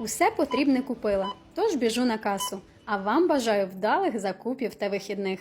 Усе потрібне купила, тож біжу на касу. А вам бажаю вдалих закупів та вихідних.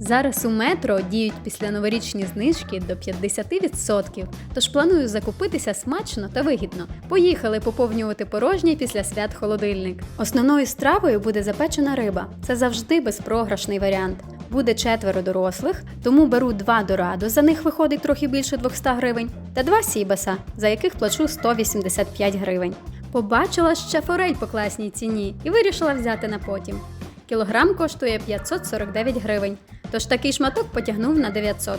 Зараз у метро діють після новорічні знижки до 50%, тож планую закупитися смачно та вигідно. Поїхали поповнювати порожній після свят холодильник. Основною стравою буде запечена риба. Це завжди безпрограшний варіант. Буде четверо дорослих, тому беру два дорадо, за них виходить трохи більше 200 гривень, та два сібаса, за яких плачу 185 гривень. Побачила ще форель по класній ціні і вирішила взяти на потім. Кілограм коштує 549 гривень, тож такий шматок потягнув на 900.